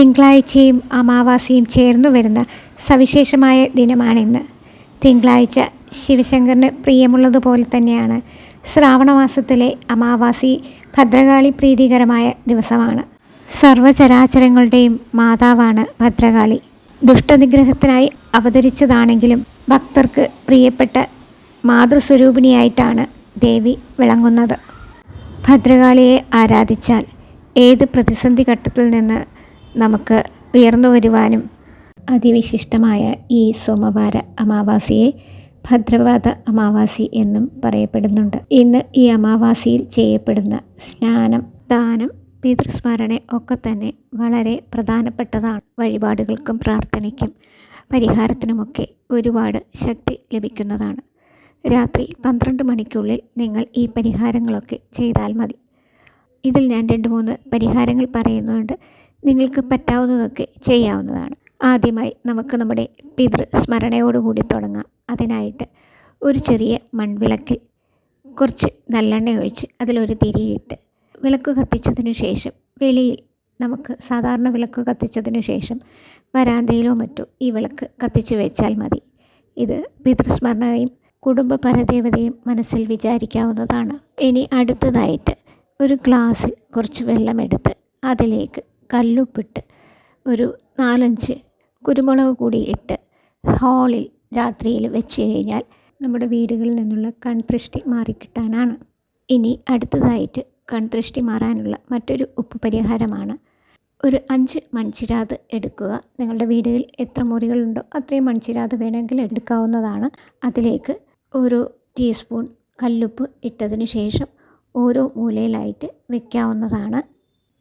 തിങ്കളാഴ്ചയും അമാവാസിയും ചേർന്നു വരുന്ന സവിശേഷമായ ദിനമാണിന്ന്. തിങ്കളാഴ്ച ശിവശങ്കറിന് പ്രിയമുള്ളതുപോലെ തന്നെയാണ്. ശ്രാവണമാസത്തിലെ അമാവാസി ഭദ്രകാളി പ്രീതികരമായ ദിവസമാണ്. സർവചരാചരങ്ങളുടെയും മാതാവാണ് ഭദ്രകാളി. ദുഷ്ടനിഗ്രഹത്തിനായി അവതരിച്ചതാണെങ്കിലും ഭക്തർക്ക് പ്രിയപ്പെട്ട മാതൃസ്വരൂപിണിയായിട്ടാണ് ദേവി വിളങ്ങുന്നത്. ഭദ്രകാളിയെ ആരാധിച്ചാൽ ഏത് പ്രതിസന്ധി ഘട്ടത്തിൽ നിന്ന് നമുക്ക് ഉയർന്നു വരുവാനും അതിവിശിഷ്ടമായ ഈ സോമവാര അമാവാസിയെ ഭദ്രവാദ അമാവാസി എന്നും പറയപ്പെടുന്നുണ്ട്. ഇന്ന് ഈ അമാവാസിയിൽ ചെയ്യപ്പെടുന്ന സ്നാനം ദാനം പിതൃസ്മരണ ഒക്കെ തന്നെ വളരെ പ്രധാനപ്പെട്ടതാണ്. വഴിപാടുകൾക്കും പ്രാർത്ഥനയ്ക്കും പരിഹാരത്തിനുമൊക്കെ ഒരുപാട് ശക്തി ലഭിക്കുന്നതാണ്. രാത്രി പന്ത്രണ്ട് മണിക്കുള്ളിൽ നിങ്ങൾ ഈ പരിഹാരങ്ങളൊക്കെ ചെയ്താൽ മതി. ഇതിൽ ഞാൻ രണ്ട് മൂന്ന് പരിഹാരങ്ങൾ പറയുന്നുണ്ട്. നിങ്ങൾക്ക് പറ്റാവുന്നതൊക്കെ ചെയ്യാവുന്നതാണ്. ആദ്യമായി നമുക്ക് നമ്മുടെ പിതൃ സ്മരണയോടുകൂടി തുടങ്ങാം. അതിനായിട്ട് ഒരു ചെറിയ മൺവിളക്കിൽ കുറച്ച് നല്ലെണ്ണ ഒഴിച്ച് അതിലൊരു തിരിയിട്ട് വിളക്ക് കത്തിച്ചതിന് ശേഷം വെളിയിൽ നമുക്ക് സാധാരണ വിളക്ക് കത്തിച്ചതിന് ശേഷം വരാന്തയിലോ മറ്റോ ഈ വിളക്ക് കത്തിച്ചു വെച്ചാൽ മതി. ഇത് പിതൃസ്മരണയും കുടുംബ പരദേവതയും മനസ്സിൽ വിചാരിക്കാവുന്നതാണ്. ഇനി അടുത്തതായിട്ട് ഒരു ഗ്ലാസ്സിൽ കുറച്ച് വെള്ളമെടുത്ത് അതിലേക്ക് കല്ലുപ്പിട്ട് ഒരു നാലഞ്ച് കുരുമുളക് കൂടി ഇട്ട് ഹോളിൽ രാത്രിയിൽ വെച്ച് കഴിഞ്ഞാൽ നമ്മുടെ വീടുകളിൽ നിന്നുള്ള കൺദൃഷ്ടി മാറിക്കിട്ടാനാണ്. ഇനി അടുത്തതായിട്ട് കൺദൃഷ്ടി മാറാനുള്ള മറ്റൊരു ഉപ്പ് പരിഹാരമാണ് ഒരു അഞ്ച് മൺചിരാത് എടുക്കുക. നിങ്ങളുടെ വീടുകളിൽ എത്ര മുറികളുണ്ടോ അത്രയും മൺചിരാത് വേണമെങ്കിൽ എടുക്കാവുന്നതാണ്. അതിലേക്ക് ഒരു ടീസ്പൂൺ കല്ലുപ്പ് ഇട്ടതിന് ശേഷം ഓരോ മൂലയിലായിട്ട് വെക്കാവുന്നതാണ്.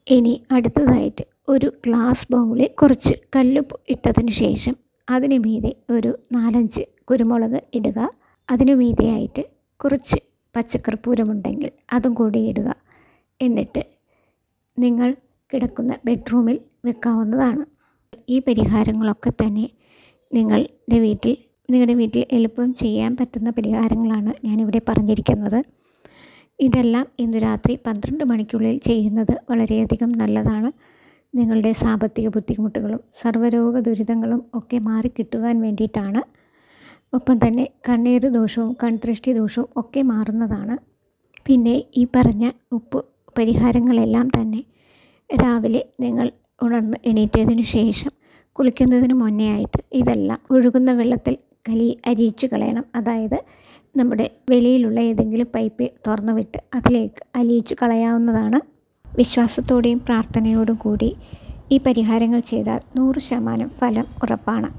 ഇനി അടുത്തതായിട്ട് ഒരു ഗ്ലാസ് ബൗളിൽ കുറച്ച് കല്ലുപ്പ് ഇട്ടതിന് ശേഷം അതിന് മീതെ ഒരു നാലഞ്ച് കുരുമുളക് ഇടുക. അതിനു മീതെയായിട്ട് കുറച്ച് പച്ചക്കർപ്പൂരമുണ്ടെങ്കിൽ അതും കൂടി ഇടുക. എന്നിട്ട് നിങ്ങൾ കിടക്കുന്ന ബെഡ്റൂമിൽ വെക്കാവുന്നതാണ്. ഈ പരിഹാരങ്ങളൊക്കെ തന്നെ നിങ്ങളുടെ വീട്ടിൽ നിങ്ങളുടെ വീട്ടിൽ എളുപ്പം ചെയ്യാൻ പറ്റുന്ന പരിഹാരങ്ങളാണ് ഞാനിവിടെ പറഞ്ഞിരിക്കുന്നത്. ഇതെല്ലാം ഇന്ന് രാത്രി പന്ത്രണ്ട് മണിക്കുള്ളിൽ ചെയ്യുന്നത് വളരെയധികം നല്ലതാണ്. നിങ്ങളുടെ സാമ്പത്തിക ബുദ്ധിമുട്ടുകളും സർവരോഗ ദുരിതങ്ങളും ഒക്കെ മാറിക്കിട്ടുവാൻ വേണ്ടിയിട്ടാണ്. ഒപ്പം തന്നെ കണ്ണീർ ദോഷവും കൺദൃഷ്ടി ദോഷവും ഒക്കെ മാറുന്നതാണ്. പിന്നെ ഈ പറഞ്ഞ ഉപ്പ് പരിഹാരങ്ങളെല്ലാം തന്നെ രാവിലെ നിങ്ങൾ ഉണർന്ന് എണീറ്റതിന് ശേഷം കുളിക്കുന്നതിന് മുന്നേ ആയിട്ട് ഇതെല്ലാം ഒഴുകുന്ന വെള്ളത്തിൽ കലി അരിയിച്ചു കളയണം. അതായത് നമ്മുടെ വെളിയിലുള്ള ഏതെങ്കിലും പൈപ്പ് തുറന്നു വിട്ട് അതിലേക്ക് അലിയിച്ചു കളയാവുന്നതാണ്. വിശ്വാസത്തോടെയും പ്രാർത്ഥനയോടും കൂടി ഈ പരിഹാരങ്ങൾ ചെയ്താൽ നൂറ് ശതമാനം ഫലം ഉറപ്പാണ്.